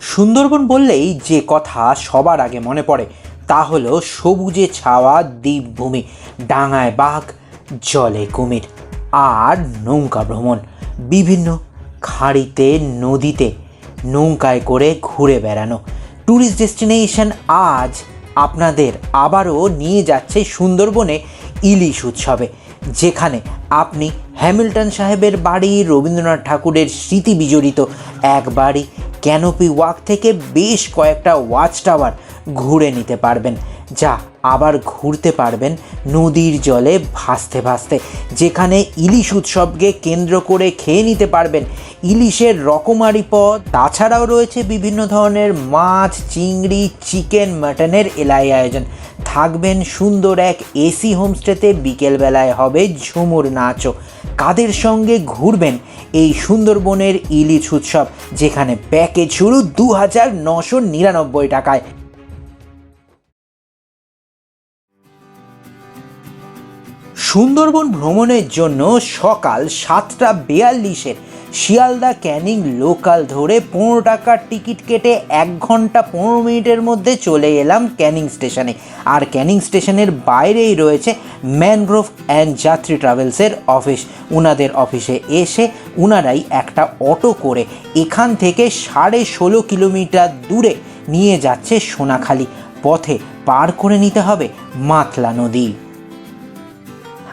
সুন্দরবন বললেই যে কথা সবার আগে মনে পড়ে, তা হলো সবুজে ছাওয়া দ্বীপভূমি, ডাঙায় বাঘ, জলে কুমির আর নৌকা ভ্রমণ। বিভিন্ন খাঁড়িতে, নদীতে নৌকায় করে ঘুরে বেড়ানো। ট্যুরিস্ট ডেস্টিনেশন আজ আপনাদের আবারও নিয়ে যাচ্ছে সুন্দরবনে ইলিশ উৎসবে, যেখানে আপনি হ্যামিল্টন সাহেবের বাড়ি, রবীন্দ্রনাথ ঠাকুরের স্মৃতি বিজড়িত এক বাড়ি ক্যানোপি ওয়াক থেকে বেশ কয়েকটা ওয়াচ টাওয়ার ঘুরে নিতে পারবেন, যা আবার ঘুরতে পারবেন নদীর জলে ভাসতে ভাসতে, যেখানে ইলিশ উৎসবকে কেন্দ্র করে খেয়ে নিতে পারবেন। ইলিশের রকমারি পদ, তাছাড়াও রয়েছে বিভিন্ন ধরনের মাছ, চিংড়ি, চিকেন, মাটনের এলাই আয়োজন। থাকবেন সুন্দর এক এসি হোমস্টেতে বিকেলবেলায় হবে ঝুমুর নাচও। কাদের সঙ্গে ঘুরবেন এই সুন্দরবনের ইলিশ উৎসব, যেখানে প্যাকেজ শুরু দু হাজার নশো নিরানব্বই টাকায়। সুন্দরবন ভ্রমণের জন্য সকাল সাতটা বিয়াল্লিশের শিয়ালদা ক্যানিং লোকাল ধরে পনেরো টাকার টিকিট কেটে এক ঘণ্টা পনেরো মিনিটের মধ্যে চলে এলাম ক্যানিং স্টেশনে। আর ক্যানিং স্টেশনের বাইরেই রয়েছে ম্যানগ্রোভ অ্যান্ড যাত্রী ট্রাভেলসের অফিস। উনাদের অফিসে এসে উনারাই একটা অটো করে এখান থেকে সাড়ে ষোলো কিলোমিটার দূরে নিয়ে যাচ্ছে সোনাখালি। পথে পার করে নিতে হবে মাতলা নদী।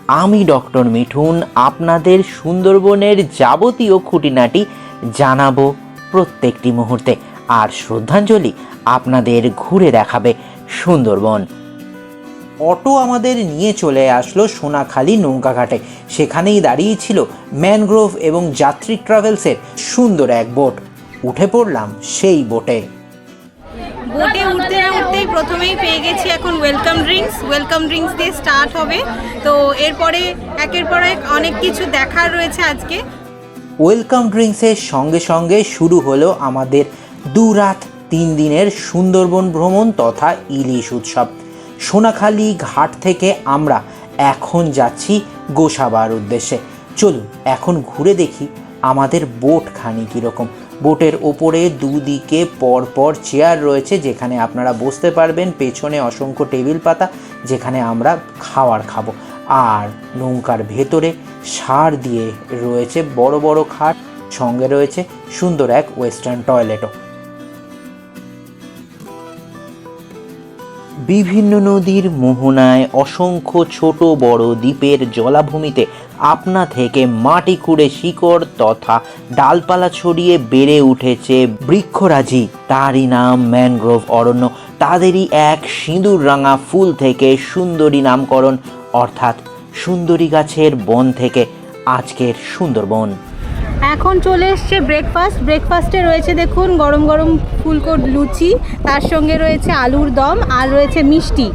আমি ডক্টর মিঠুন আপনাদের সুন্দরবনের যাবতীয় খুঁটিনাটি জানাব প্রত্যেকটি মুহূর্তে। আর শ্রদ্ধাঞ্জলি আপনাদের ঘুরে দেখাবে সুন্দরবন। অটো আমাদের নিয়ে চলে আসলো সোনাখালী নৌকাঘাটে। সেখানেই দাঁড়িয়েছিল ম্যানগ্রোভ এবং যাত্রী ট্রাভেলসের সুন্দর এক বোট। উঠে পড়লাম সেই বোটে। বোটে উঠতে না উঠতেই প্রথমেই পেয়ে গেছি এখন ওয়েলকাম ড্রিঙ্কস ওয়েলকাম ড্রিঙ্কস দিয়ে স্টার্ট হবে। তো এরপরে, একের পর এক অনেক কিছু দেখার রয়েছে আজকে। ওয়েলকাম ড্রিঙ্কসের সঙ্গে সঙ্গে শুরু হলো আমাদের দু রাত তিন দিনের সুন্দরবন ভ্রমণ তথা ইলিশ উৎসব। সোনাখালী ঘাট থেকে আমরা এখন যাচ্ছি গোসাবার উদ্দেশ্যে। চলুন, এখন ঘুরে দেখি আমাদের বোট খানি কীরকম। বোটের ওপরে দুদিকে পরপর চেয়ার রয়েছে, যেখানে আপনারা বসতে পারবেন। পেছনে অসংখ্য টেবিল পাতা, যেখানে আমরা খাওয়ার খাব। আর নৌকার ভেতরে সার দিয়ে রয়েছে বড় বড় খাট, সঙ্গে রয়েছে সুন্দর এক ওয়েস্টার্ন টয়লেটও। বিভিন্ন নদীর মোহনায় অসংখ্য ছোট বড় দ্বীপের জলাভূমিতে আপনা থেকে মাটি খুঁড়ে শিকড় তথা ডালপালা ছড়িয়ে বেড়ে উঠেছে বৃক্ষরাজি। তারই নাম ম্যানগ্রোভ অরণ্য। তাদেরই এক সিঁদুর রাঙা ফুল থেকে সুন্দরী নামকরণ। অর্থাৎ সুন্দরী গাছের বন থেকে আজকের সুন্দরবন। এখন চলে এসছে ব্রেকফাস্ট ব্রেকফাস্টে রয়েছে দেখুন গরম গরম ফুলকো লুচি তার সঙ্গে রয়েছে আলুর দম আর রয়েছে মিষ্টি।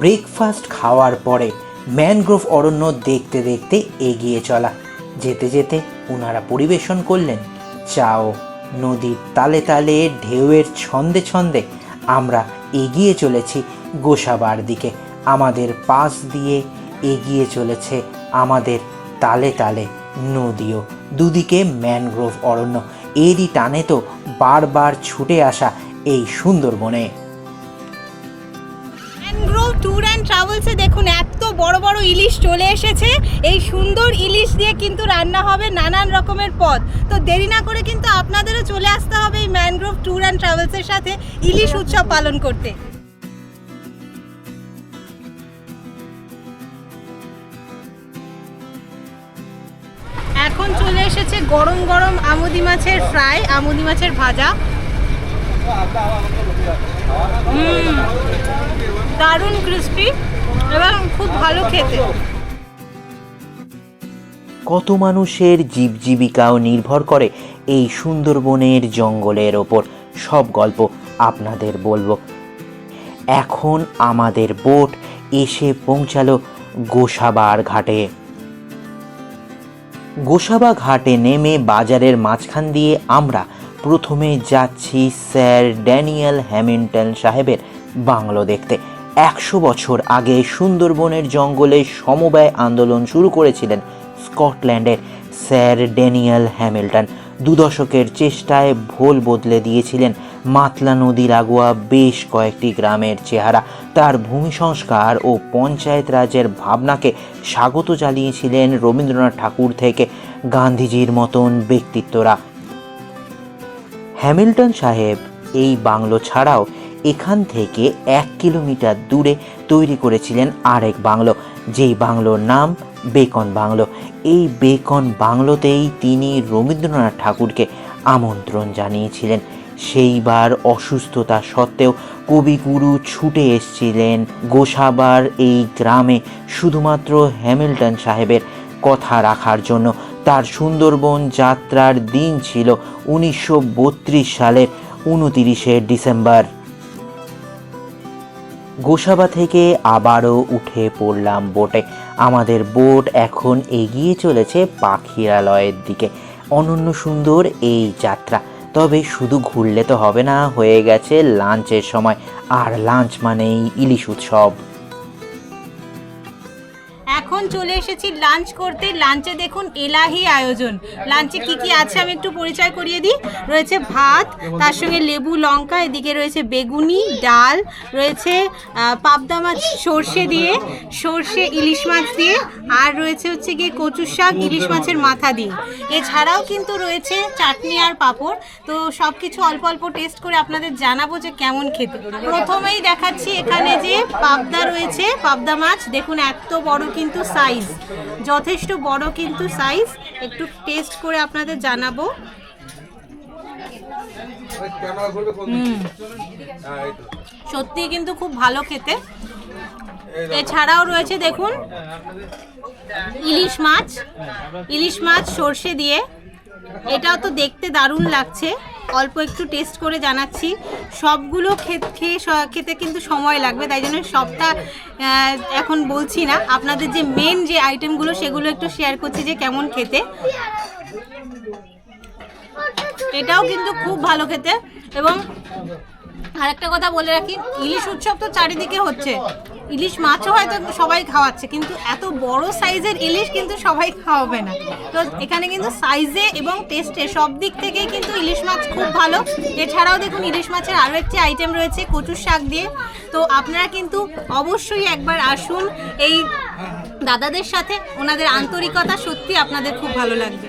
ব্রেকফাস্ট খাওয়ার পরে ম্যানগ্রোভ অরণ্য দেখতে দেখতে এগিয়ে চলা। যেতে যেতে ওনারা পরিবেশন করলেন, চাও, নদীর তালে তালে, ঢেউয়ের ছন্দে ছন্দে, আমরা এগিয়ে চলেছি গোসাবার দিকে। আমাদের পাশ দিয়ে এগিয়ে চলেছে আমাদের তালে তালে নদীও। দুদিকে ম্যানগ্রোভ অরণ্য। এরই টানে তো বারবার ছুটে আসা এই সুন্দরবনে। ট্রাভেলসে দেখুন, এত বড় বড় ইলিশ চলে এসেছে। এই সুন্দর ইলিশ দিয়ে কিন্তু রান্না হবে নানান রকমের পদ। তো দেরি না করে কিন্তু আপনাদেরও চলে আসতে হবে এই ম্যানগ্রোভ ট্যুর অ্যান্ড ট্রাভেলসের সাথে ইলিশ উৎসব পালন করতে। এখন চলে এসেছে গরম গরম আমুদি মাছের ফ্রাই আমুদি মাছের ভাজা। হুম। দারুণ ক্রিস্পি এবং খুব ভালো খেতে। কত মানুষের জীবজীবিকাও নির্ভর করে এই সুন্দরবনের জঙ্গলের ওপর। সব গল্প আপনাদের বলব। এখন আমাদের বোট এসে পৌঁছালো গোসাবার ঘাটে। গোসাবা ঘাটে নেমে বাজারের মাঝখান দিয়ে আমরা প্রথমে যাচ্ছি স্যার ড্যানিয়েল হ্যামিল্টন সাহেবের বাংলো দেখতে। একশো বছর আগে সুন্দরবনের জঙ্গলে সমবায় আন্দোলন শুরু করেছিলেন স্কটল্যান্ডের স্যার ড্যানিয়েল হ্যামিল্টন। দু দশকের চেষ্টায় ভোল বদলে দিয়েছিলেন মাতলা নদীর আগোয়া বেশ কয়েকটি গ্রামের চেহারা। তার ভূমি সংস্কার ও পঞ্চায়েত রাজের ভাবনাকে স্বাগত জানিয়েছিলেন রবীন্দ্রনাথ ঠাকুর থেকে গান্ধীজির মতন ব্যক্তিত্বরা। হ্যামিল্টন সাহেব এই বাংলো ছাড়াও এখান থেকে এক কিলোমিটার দূরে তৈরি করেছিলেন আরেক বাংলো, যেই বাংলোর নাম বেকন বাংলো। এই বেকন বাংলোতেই তিনি রবীন্দ্রনাথ ঠাকুরকে আমন্ত্রণ জানিয়েছিলেন। সেইবার অসুস্থতা সত্ত্বেও কবিগুরু ছুটে এসেছিলেন গোসাবার এই গ্রামে শুধুমাত্র হ্যামিল্টন সাহেবের কথা রাখার জন্য। তার সুন্দরবন যাত্রার দিন ছিল উনিশশো বত্রিশ সালের উনতিরিশে ডিসেম্বর। গোসাবা থেকে আবারও উঠে পড়লাম বোটে। আমাদের বোট এখন এগিয়ে চলেছে পাখিরালয়ের দিকে। অনন্য সুন্দর এই যাত্রা। তবে শুধু ঘুরলে তো হবে না, হয়ে গেছে লাঞ্চের সময়। আর লাঞ্চ মানেই ইলিশ উৎসব। এখন চলে এসেছি লাঞ্চ করতে। লাঞ্চে দেখুন এলাহি আয়োজন। লাঞ্চে কি কি আছে আমি একটু পরিচয় করিয়ে দিই। রয়েছে ভাত, তার সঙ্গে লেবু, লঙ্কা, এদিকে রয়েছে বেগুনি, ডাল, রয়েছে পাবদা মাছ সর্ষে দিয়ে, সর্ষে ইলিশ মাছ দিয়ে, আর রয়েছে হচ্ছে গিয়ে কচুর শাক, ইলিশ মাছের মাথা দিয়ে। এছাড়াও কিন্তু রয়েছে চাটনি আর পাঁপড়। তো সব কিছু অল্প অল্প টেস্ট করে আপনাদের জানাব যে কেমন খেতে। প্রথমেই দেখাচ্ছি এখানে যে পাবদা রয়েছে, পাবদা মাছ। দেখুন, এত বড় কিন্তু সাইজ যথেষ্ট বড় কিন্তু সাইজ একটু টেস্ট করে আপনাদের জানাব। সত্যি কিন্তু খুব ভালো খেতে। এছাড়াও রয়েছে দেখুন, ইলিশ মাছ। ইলিশ মাছ সর্ষে দিয়ে। এটাও তো দেখতে দারুণ লাগছে। অল্প একটু টেস্ট করে জানাচ্ছি। সবগুলো খেয়ে খেতে কিন্তু সময় লাগবে, তাই জন্য সবটা এখন বলছি না। আপনাদের যে মেন যে আইটেমগুলো সেগুলো একটু শেয়ার করছি যে কেমন খেতে। এটাও কিন্তু খুব ভালো খেতে এবং আরেকটা কথা বলে রাখি, ইলিশ উৎসব তো চারিদিকে হচ্ছে। ইলিশ মাছও হয়তো সবাই খাওয়াচ্ছে, কিন্তু এত বড় সাইজের ইলিশ কিন্তু সবাই খাওয়াবে না। তো এখানে কিন্তু সাইজে এবং টেস্টে সব দিক থেকেই কিন্তু ইলিশ মাছ খুব ভালো। এছাড়াও দেখুন, ইলিশ মাছের আরও একটি আইটেম রয়েছে, কচুর শাক দিয়ে। তো আপনারা কিন্তু অবশ্যই একবার আসুন এই দাদাদের সাথে, ওনাদের আন্তরিকতা সত্যি আপনাদের খুব ভালো লাগবে।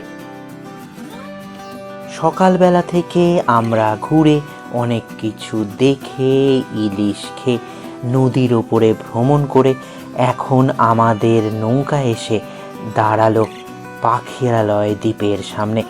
সকালবেলা থেকে আমরা ঘুরে অনেক কিছু দেখে, ইলিশ খেয়ে নদীর ওপরে ভ্রমণ করে এখন আমাদের নৌকা এসে দাঁড়াল পাখিরালয় দ্বীপের সামনে।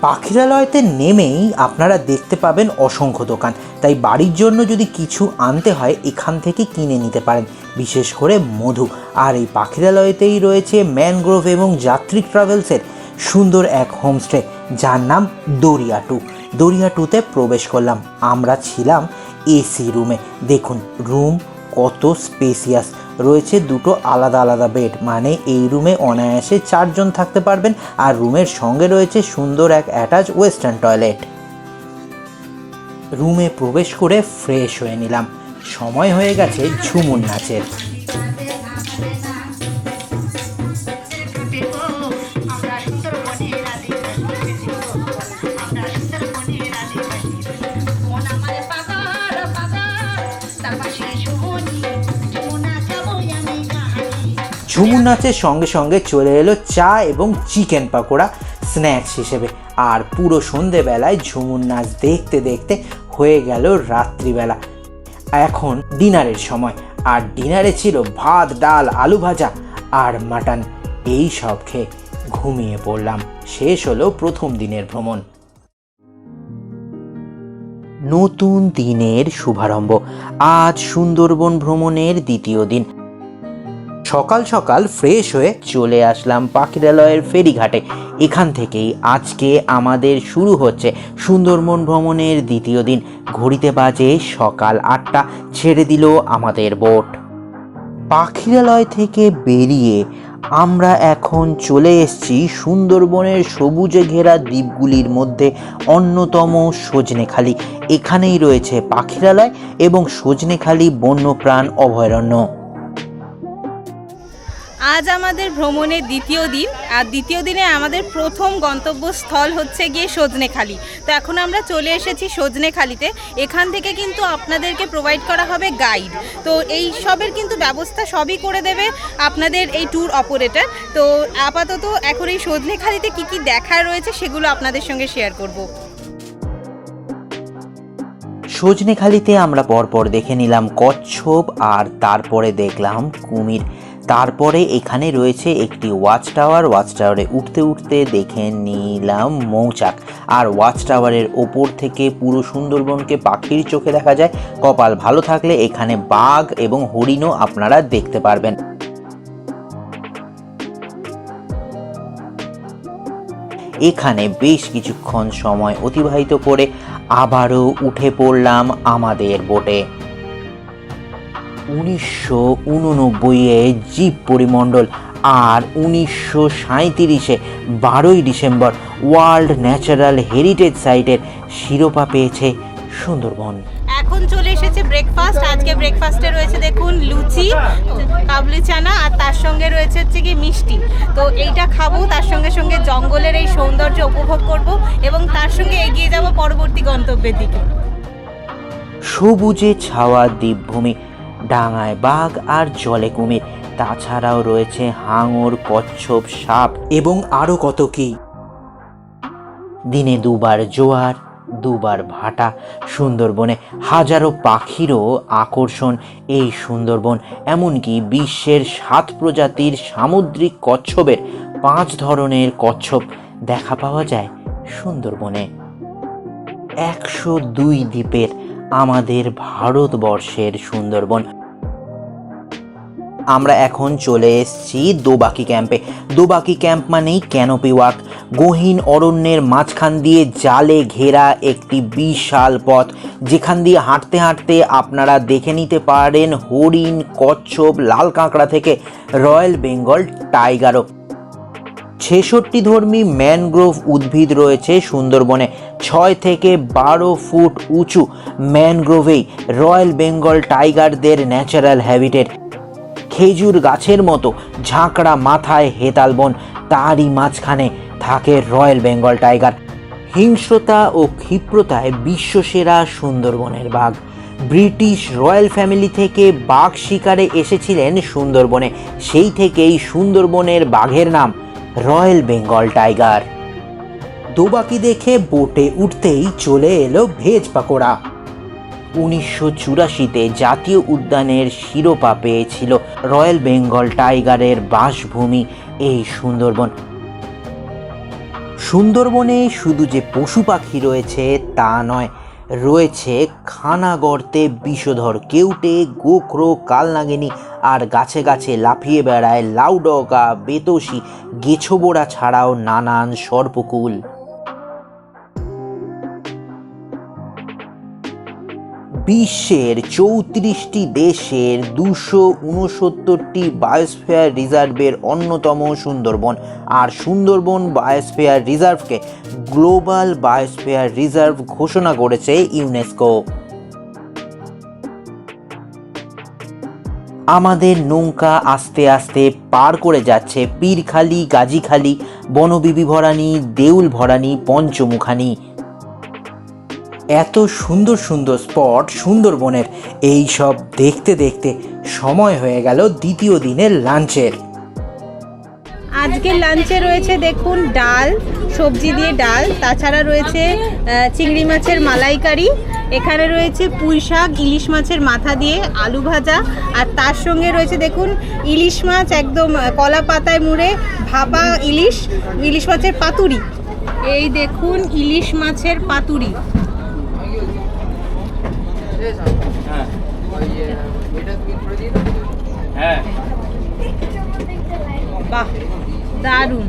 পাখিরালয়তে নেমেই আপনারা দেখতে পাবেন অসংখ্য দোকান। তাই বাড়ির জন্য যদি কিছু আনতে হয়, এখান থেকে কিনে নিতে পারেন। বিশেষ করে মধু। আর এই পাখিরালয়তেই রয়েছে ম্যানগ্রোভ এবং যাত্রী ট্রাভেলসের সুন্দর এক হোমস্টে, যার নাম দরিয়া টু। দরিয়া টুতে প্রবেশ করলাম। আমরা ছিলাম এসি রুমে দেখুন রুম কত স্পেসিয়াস রয়েছে দুটো আলাদা আলাদা বেড মানে এই রুমে অনায়াসে চারজন থাকতে পারবেন আর রুমের সঙ্গে রয়েছে সুন্দর এক অ্যাটাচ ওয়েস্টার্ন টয়লেট রুমে প্রবেশ করে ফ্রেশ হয়ে নিলাম। সময় হয়ে গেছে ঝুমুর নাচের। ঝুমুর নাচের সঙ্গে সঙ্গে চলে এলো চা এবং চিকেন পাকোড়া স্ন্যাক্স হিসেবে। আর পুরো সন্ধেবেলায় ঝুমুর নাচ দেখতে দেখতে হয়ে গেল রাত্রিবেলা। এখন ডিনারের সময়। আর ডিনারে ছিল ভাত, ডাল, আলু ভাজা আর মাটন। এই সব খেয়ে ঘুমিয়ে পড়লাম। শেষ হলো প্রথম দিনের ভ্রমণ। নতুন দিনের শুভারম্ভ। আজ সুন্দরবন ভ্রমণের দ্বিতীয় দিন। সকাল সকাল ফ্রেশ হয়ে চলে আসলাম পাখিরালয়ের ফেরিঘাটে। এখান থেকেই আজকে আমাদের শুরু হচ্ছে সুন্দরবন ভ্রমণের দ্বিতীয় দিন। ঘড়িতে বাজে সকাল আটটা। ছেড়ে দিল আমাদের বোট। পাখিরালয় থেকে বেরিয়ে আমরা এখন চলে এসেছি সুন্দরবনের সবুজে ঘেরা দ্বীপগুলির মধ্যে অন্যতম সজনেখালি। এখানেই রয়েছে পাখিরালয় এবং সজনেখালি বন্যপ্রাণ অভয়ারণ্য। আজ আমাদের ভ্রমণের দ্বিতীয় দিন, আর দ্বিতীয় দিনে আমাদের প্রথম গন্তব্যস্থল হচ্ছে গিয়ে সজনেখালি। তো এখন আমরা চলে এসেছি সজনেখালিতে। এখান থেকে কিন্তু আপনাদেরকে প্রোভাইড করা হবে গাইড তো এই সবের কিন্তু ব্যবস্থা সবই করে দেবে আপনাদের এই ট্যুর অপারেটর তো আপাতত এখন এই সজনেখালিতে কি কি দেখার রয়েছে সেগুলো আপনাদের সঙ্গে শেয়ার করব। সজনেখালিতে আমরা পরপর দেখে নিলাম কচ্ছপ, আর তারপরে দেখলাম কুমির। তারপরে এখানে রয়েছে একটি ওয়াচ টাওয়ার ওয়াচ টাওয়ারে উঠতে উঠতে দেখে নিলাম মৌচাক। আর ওয়াচ টাওয়ারের ওপর থেকে পুরো সুন্দরবনকে পাখির চোখে দেখা যায়। কপাল ভালো থাকলে এখানে বাঘ এবং হরিণও আপনারা দেখতে পারবেন। এখানে বেশ কিছুক্ষণ সময় অতিবাহিত করে আবারও উঠে পড়লাম আমাদের বোটে। উনিশশো উননব্বইয়ে জীব পরিমণ্ডল আর উনিশশো সাঁইত্রিশে বারোই ডিসেম্বর ওয়ার্ল্ড ন্যাচারাল হেরিটেজ সাইটের শিরোপা পেয়েছে সুন্দরবন। এখন চলে এসেছে ব্রেকফাস্ট। আজকে ব্রেকফাস্টে রয়েছে দেখুন লুচি কাবলি চানা আর তার সঙ্গে রয়েছে হচ্ছে কি মিষ্টি। তো এইটা খাব তার সঙ্গে সঙ্গে জঙ্গলের এই সৌন্দর্য উপভোগ করব এবং তার সঙ্গে এগিয়ে যাব পরবর্তী গন্তব্যের দিকে। সবুজে ছাওয়া দ্বীপভূমি ডাঙায় বাঘ আর জলে কুমির। তাছাড়াও রয়েছে হাঙর, কচ্ছপ, সাপ এবং আরও কত কি। দিনে দুবার জোয়ার, দুবার ভাটা। সুন্দরবনে হাজারো পাখিরও আকর্ষণ এই সুন্দরবন, এমনকি বিশ্বের সাত প্রজাতির সামুদ্রিক কচ্ছপের পাঁচ ধরনের কচ্ছপ দেখা পাওয়া যায় সুন্দরবনে। একশো দুই দ্বীপের আমাদের ভারতবর্ষের সুন্দরবন। আমরা এখন চলে এসেছি দোবাকি ক্যাম্পে। দোবাকি ক্যাম্প মানেই ক্যানোপি ওয়াক। গহীন অরণ্যের মাঝখান দিয়ে জালে ঘেরা একটি বিশাল পথ। যেখান দিয়ে হাঁটতে হাঁটতে আপনারা দেখে নিতে পারেন হরিণ, কচ্ছপ, লাল কাঁকড়া থেকে রয়্যাল বেঙ্গল টাইগারও। ছেষট্টি ধর্মী ম্যানগ্রোভ উদ্ভিদ রয়েছে সুন্দরবনে। ছয় থেকে বারো ফুট উঁচু ম্যানগ্রোভেই রয়্যাল বেঙ্গল টাইগারদের ন্যাচারাল হ্যাবিটেট। খেজুর গাছের মতো ঝাঁকড়া মাথায় হেতালবন তারই মাঝখানে থাকে রয়্যাল বেঙ্গল টাইগার। হিংস্রতা ও ক্ষিপ্রতায় বিশ্বসেরা সুন্দরবনের বাঘ। ব্রিটিশ রয়্যাল ফ্যামিলি থেকে বাঘ শিকারে এসেছিলেন সুন্দরবনে। সেই থেকেই সুন্দরবনের বাঘের নাম। Royal Bengal tiger. দোবাকি দেখে বোটে উঠতেই চলে এলো ভেজ পাকোড়া। উনিশশো চুরাশিতে জাতীয় উদ্যানের শিরোপা পেয়েছিল রয়্যাল বেঙ্গল টাইগারের বাসভূমি এই সুন্দরবন। সুন্দরবনে শুধু যে পশু পাখি রয়েছে তা নয় রয়েছে খানা গর্তে বিষধর কেউটে, গোখরো, কালনাগিনী আর গাছে গাছে লাফিয়ে বেড়ায় লাউডগা, বেতসি গেছোবোড়া ছাড়াও নানান সর্পকুল। বিশ্বের চৌত্রিশটি দেশের দুশো উনসত্তরটি বায়োস্ফিয়ার রিজার্ভের অন্যতম সুন্দরবন। আর সুন্দরবন বায়োস্ফেয়ার রিজার্ভকে গ্লোবাল বায়োস্ফেয়ার রিজার্ভ ঘোষণা করেছে ইউনেস্কো আমাদের নৌকা আস্তে আস্তে পার করে যাচ্ছে পীরখালি, গাজীখালি বনবিবি ভরানি দেউল ভরানি পঞ্চমুখানি। এত সুন্দর সুন্দর স্পট সুন্দরবনের এই সব দেখতে দেখতে সময় হয়ে গেল দ্বিতীয় দিনের লাঞ্চের। আজকে লাঞ্চে রয়েছে দেখুন ডাল, সবজি দিয়ে ডাল, তাছাড়া রয়েছে চিংড়ি মাছের মালাইকারি, এখানে রয়েছে পুঁই শাক, ইলিশ মাছের মাথা দিয়ে আলু ভাজা, আর তার সঙ্গে রয়েছে দেখুন ইলিশ মাছ একদম কলা পাতায় মুড়ে ভাপা ইলিশ ইলিশ মাছের পাতুরি। এই দেখুন ইলিশ মাছের পাতুরি। বাহ দারুণ।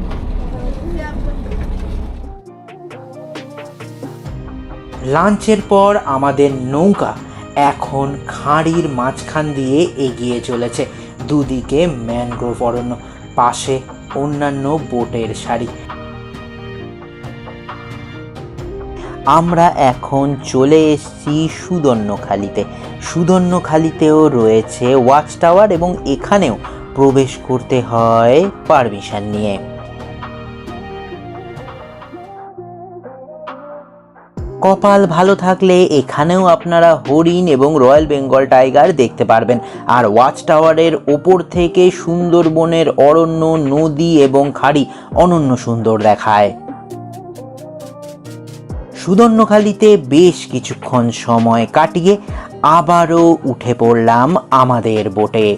লাঞ্চের পর আমাদের নৌকা এখন খাঁড়ির মাঝখান দিয়ে এগিয়ে চলেছে। দুদিকে ম্যানগ্রোভ অরণ্য পাশে অন্যান্য বোটের সারি। আমরা এখন চলে এসেছি সুদর্ণখালিতে। সুদর্ণখালিতেও রয়েছে ওয়াচ টাওয়ার এবং এখানেও প্রবেশ করতে হয় পারমিশন নিয়ে। কপাল ভালো থাকলে এখানেও আপনারা হরিণ এবং রয়্যাল বেঙ্গল টাইগার দেখতে পারবেন। আর ওয়াচ টাওয়ারের ওপর থেকে সুন্দরবনের অরণ্য, নদী এবং খাড়ি অনন্য সুন্দর দেখায়। সুদর্ণখালিতে বেশ কিছুক্ষণ সময় কাটিয়ে আবারও উঠে পড়লাম আমাদের বোটে।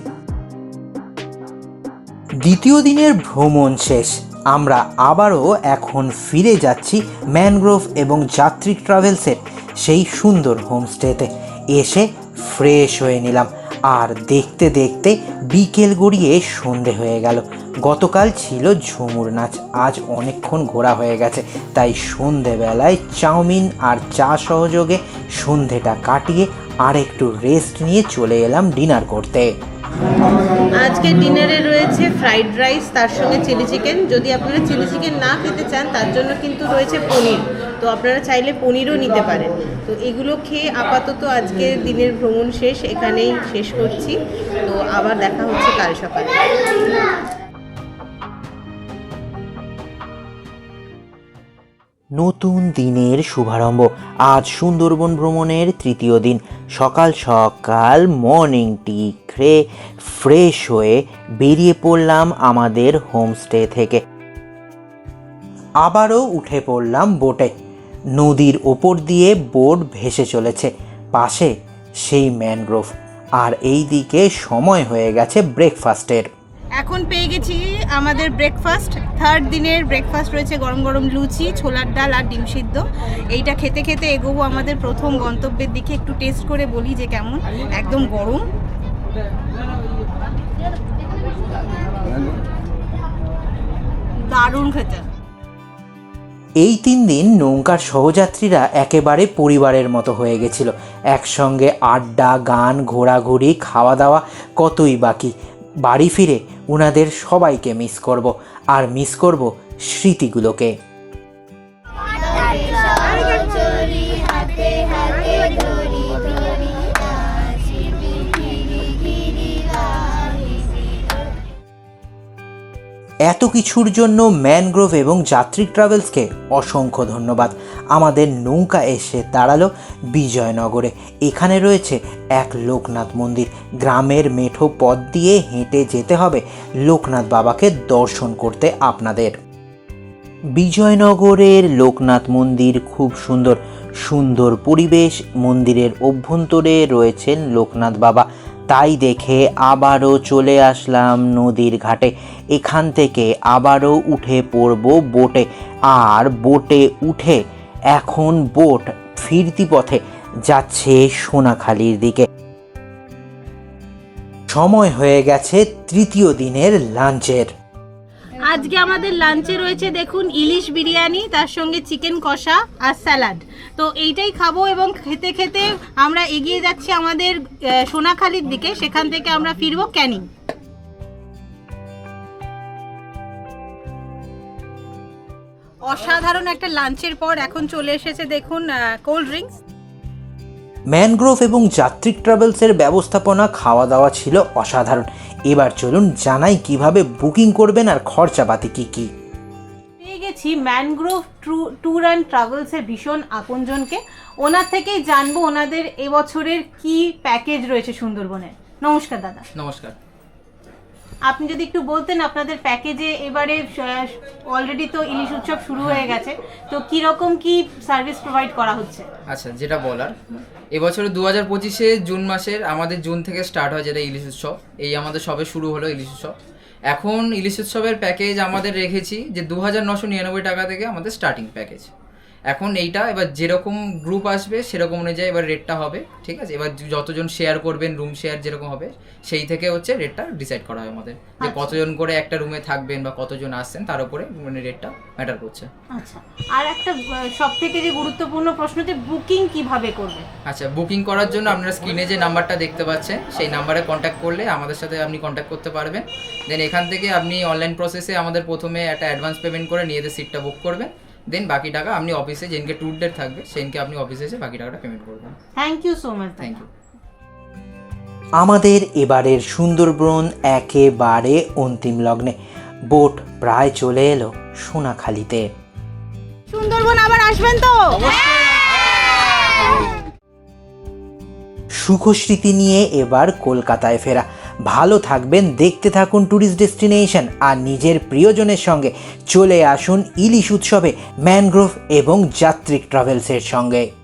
দ্বিতীয় দিনের ভ্রমণ শেষ। আমরা আবারও এখন ফিরে যাচ্ছি ম্যানগ্রোভ এবং যাত্রী ট্রাভেলসের সেই সুন্দর হোমস্টেতে। এসে ফ্রেশ হয়ে নিলাম। আর দেখতে দেখতে বিকেল গড়িয়ে সন্ধে হয়ে গেল। গতকাল ছিল ঝুমুর নাচ, আজ অনেকক্ষণ ঘোরা হয়ে গেছে। তাই সন্ধেবেলায় চাউমিন আর চা সহযোগে সন্ধেটা কাটিয়ে আর একটু রেস্ট নিয়ে চলে এলাম ডিনার করতে। আজকে ডিনারে রয়েছে ফ্রাইড রাইস তার সঙ্গে চিলি চিকেন যদি আপনারা চিলি চিকেন না খেতে চান, তার জন্য কিন্তু রয়েছে পনির। তো আপনারা চাইলে পনিরও নিতে পারেন। তো এগুলো খেয়ে আপাতত আজকে দিনের ভ্রমণ শেষ, এখানেই শেষ করছি। তো আবার দেখা হচ্ছে কাল সকালে। নতুন দিনের শুভারম্ভ। আজ সুন্দরবন ভ্রমণের তৃতীয় দিন। সকাল সকাল মর্নিং টি ফ্রেশ হয়ে বেরিয়ে পড়লাম আমাদের হোমস্টে থেকে। আবারও উঠে পড়লাম বোটে। নদীর ওপর দিয়ে বোট ভেসে চলেছে। পাশে সেই ম্যানগ্রোভ। আর এই দিকে সময় হয়ে গেছে ব্রেকফাস্টের। এখন পেয়ে গেছি আমাদের ব্রেকফাস্ট। থার্ড দিনের ব্রেকফাস্ট রয়েছে গরম গরম লুচি, ছোলার ডাল আর ডিম সিদ্ধ। এইটা খেতে খেতে এগোবো আমাদের প্রথম গন্তব্যের দিকে। একটু টেস্ট করে বলি যে কেমন। একদম গরম। দারুণ খেতে। এই তিন দিন নৌকার সহযাত্রীরা একেবারে পরিবারের মতো হয়ে গেছিল। একসঙ্গে আড্ডা, গান, ঘোরাঘুরি, খাওয়া দাওয়া, কতই বাকি বাড়ি ফিরে ওনাদের সবাইকে মিস করব আর মিস করব স্মৃতিগুলোকে। এত কিছুর জন্য ম্যানগ্রোভ এবং যাত্রী ট্রাভেলসকে অসংখ্য ধন্যবাদ। আমাদের নৌকা এসে দাঁড়াল বিজয়নগরে। এখানে রয়েছে এক লোকনাথ মন্দির। গ্রামের মেঠো পথ দিয়ে হেঁটে যেতে হবে। লোকনাথ বাবাকে দর্শন করতে আপনাদের। বিজয়নগরের লোকনাথ মন্দির খুব সুন্দর। সুন্দর পরিবেশ। মন্দিরের অভ্যন্তরে রয়েছেন লোকনাথ বাবা। তাই দেখে আবারও চলে আসলাম নদীর ঘাটে। এখান থেকে আবারও উঠে পড়ব বোটে। আর বোটে উঠে এখন বোট ফিরতি পথে যাচ্ছে সোনাখালির দিকে। সময় হয়ে গেছে তৃতীয় দিনের লাঞ্চের। আজকে আমাদের লাঞ্চে রয়েছে দেখুন ইলিশ বিরিয়ানি, তার সঙ্গে চিকেন কষা আর স্যালাড তো এইটাই খাব এবং খেতে খেতে আমরা এগিয়ে যাচ্ছি আমাদের সোনাখালির দিকে। সেখান থেকে আমরা ফিরবো ক্যানিং। অসাধারণ একটা লাঞ্চের পর এখন চলে এসেছে দেখুন কোল্ড ড্রিঙ্কস ম্যানগ্রোভ এবং যাত্রী ট্রাভেলসের ব্যবস্থাপনা খাওয়া দাওয়া ছিল অসাধারণ। এবার চলুন জানাই কীভাবে বুকিং করবেন আর খরচাপাতি কী কী। পেয়ে গেছি ম্যানগ্রোভ ট্যুর অ্যান্ড ট্রাভেলসের ভীষণ আপনজনকে। ওনার থেকেই জানব ওনাদের এবছরের কি প্যাকেজ রয়েছে সুন্দরবনের। নমস্কার দাদা। নমস্কার। আপনি যদি একটু বলতেন আপনাদের প্যাকেজে এবারে অলরেডি তো ইলিশ উৎসব শুরু হয়ে গেছে তো কি রকম কি সার্ভিস প্রোভাইড করা হচ্ছে? আচ্ছা যেটা বলার এবছর দু হাজার পঁচিশে জুন মাসের আমাদের জুন থেকে স্টার্ট হয় যেটা ইলিশ উৎসব এই আমাদের সবে শুরু হলো ইলিশ উৎসব। এখন ইলিশ উৎসবের প্যাকেজ আমাদের রেখেছি যে দু হাজার নশো নিরানব্বই টাকা থেকে আমাদের স্টার্টিং প্যাকেজ এখন এইটা এবার যেরকম গ্রুপ আসবে সেরকম অনুযায়ী এবার রেটটা হবে ঠিক আছে? এবার যতজন শেয়ার করবেন রুম শেয়ার যেরকম হবে সেই থেকে হচ্ছে রেটটা ডিসাইড করা হয় আমাদের। যে আচ্ছা। কতজন করে একটা রুমে থাকবেন বা কতজন আসছেন তার উপরে মানে রেটটা ম্যাটার করছে। আচ্ছা। আর একটা সব থেকে যে গুরুত্বপূর্ণ প্রশ্ন যে বুকিং কীভাবে করবে আচ্ছা বুকিং করার জন্য আপনারা স্ক্রিনে যে নাম্বারটা দেখতে পাচ্ছেন সেই নাম্বারে কন্ট্যাক্ট করলে আমাদের সাথে আপনি কন্ট্যাক্ট করতে পারবেন। দেন এখান থেকে আপনি অনলাইন প্রসেসে আমাদের প্রথমে একটা অ্যাডভান্স পেমেন্ট করে নিজেদের সিটটা বুক করবেন। দেন বাকি টাকা আপনি অফিসে যেদিনকে ট্যুর ডেট থাকবে সেদিনকে আপনি অফিসে এসে বাকি টাকাটা পেমেন্ট করবেন thank you so much thank you আমাদের এবারের সুন্দরবন একেবারে অন্তিম লগ্নে। বোট প্রায় চলে এলো সোনাখালিতে। সুন্দরবন আবার আসবেন তো? সুখস্মৃতি নিয়ে এবার কলকাতায় ফেরা। ভালো থাকবেন, দেখতে থাকুন ট্যুরিস্ট ডেস্টিনেশন আর নিজের প্রিয়জনের সঙ্গে চলে আসুন ইলিশ উৎসবে, ম্যানগ্রোভ এবং যাত্রিক ট্রাভেলসের সঙ্গে।